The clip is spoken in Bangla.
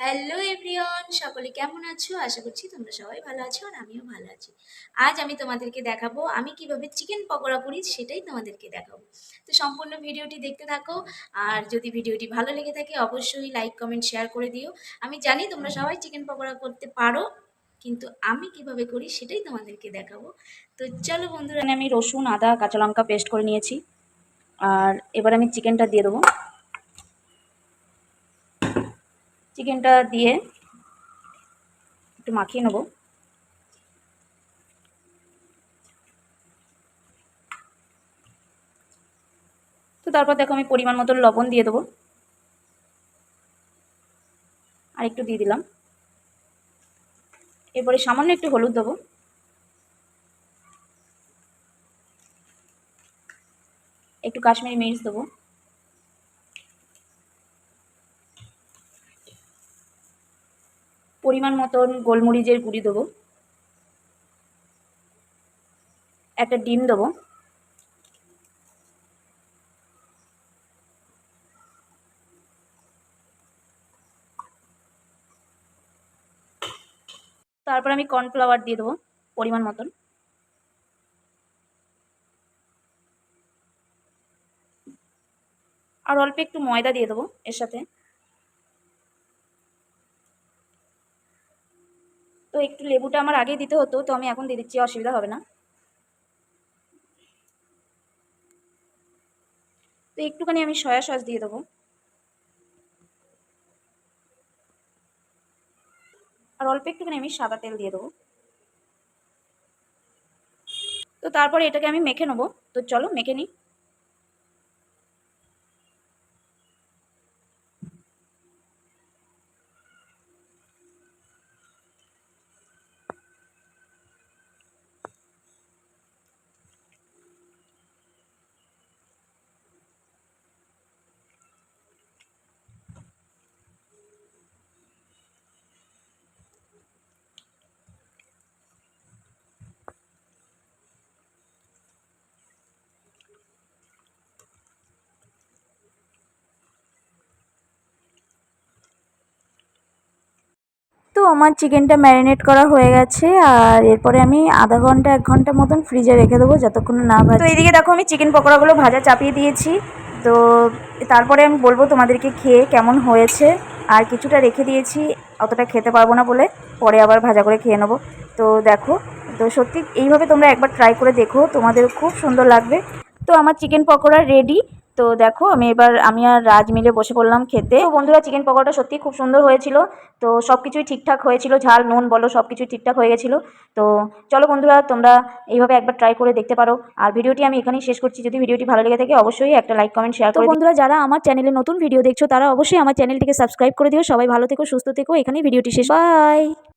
হ্যালো এভরিওয়ান সকলে কেমন আছো? আশা করছি তোমরা সবাই ভালো আছো আর আমিও ভালো আছি। আজ আমি তোমাদেরকে দেখাবো আমি কীভাবে চিকেন পকোড়া করি সেটাই তোমাদেরকে দেখাবো। তো সম্পূর্ণ ভিডিওটি দেখতে থাকো আর যদি ভিডিওটি ভালো লেগে থাকে অবশ্যই লাইক কমেন্ট শেয়ার করে দিও। আমি জানি তোমরা সবাই চিকেন পকোড়া করতে পারো, কিন্তু আমি কীভাবে করি সেটাই তোমাদেরকে দেখাবো। তো চলো বন্ধুরা আমি রসুন, আদা, কাঁচা লঙ্কা পেস্ট করে নিয়েছি। আর এবার আমি চিকেনটা দিয়ে দেবো। চিকেনটা দিয়ে একটু মাখিয়ে নেব। তো তারপর দেখো আমি পরিমাণ মতো লবণ দিয়ে দেবো। আর একটু দিয়ে দিলাম। এরপরে সামান্য একটু হলুদ দেবো। একটু কাশ্মীরি মির্চ দেবো। পরিমাণ মতন গোলমরিচের গুঁড়ি দেবো। একটা ডিম দেবো। তারপর আমি কর্নফ্লাওয়ার দিয়ে দেবো পরিমাণ মতন। আর অল্প একটু ময়দা দিয়ে দেবো এর সাথে। তো একটু লেবুটা আমার আগে দিতে হতো, তো আমি এখন দিয়ে দিচ্ছি, অসুবিধা হবে না। তো একটুখানি আমি সয়া সস দিয়ে দেবো। আর অল্প একটুখানি আমি সাদা তেল দিয়ে দেবো। তো তারপরে এটাকে আমি মেখে নেব। তো চলো, মেখে নিই। আমার চিকেনটা ম্যারিনেট করা হয়ে গেছে, আর এরপরে আমি আধা ঘণ্টা, এক ঘণ্টা মতন ফ্রিজে রেখে দেবো যতক্ষণ না ভাজা। তো এইদিকে দেখো আমি চিকেন পকোড়াগুলো ভাজা চাপিয়ে দিয়েছি। তো তারপরে আমি বলব তোমাদেরকে খেয়ে কেমন হয়েছে। আর কিছুটা রেখে দিয়েছি, অতটা খেতে পারব না বলে পরে আবার ভাজা করে খেয়ে নেব। তো দেখো, তো সত্যি এইভাবে তোমরা একবার ট্রাই করে দেখো, তোমাদের খুব সুন্দর লাগবে। তো আমার চিকেন পকোড়া রেডি তো দেখো আমি এবার আমি আর রাজ মিলে বসে পড়লাম খেতে। তো বন্ধুরা চিকেন পকোড়াটা সত্যি খুব সুন্দর হয়েছিল। তো সব কিছুই ঠিকঠাক হয়েছিল। ঝাল নুন বলো সব কিছুই ঠিকঠাক হয়ে গেছিল। তো চলো বন্ধুরা তোমরা এইভাবে একবার ট্রাই করে দেখতে পারো। আর ভিডিওটি আমি এখানেই শেষ করছি। যদি ভিডিওটি ভালো লেগে থাকে অবশ্যই একটা লাইক কমেন্ট শেয়ার করো বন্ধুরা যারা আমার চ্যানেলে নতুন ভিডিও দেখছ তারা অবশ্যই আমার চ্যানেলটিকে সাবস্ক্রাইব করে দিও। সবাই ভালো থেকো সুস্থ থেকো। এখানেই ভিডিওটি শেষ। বাই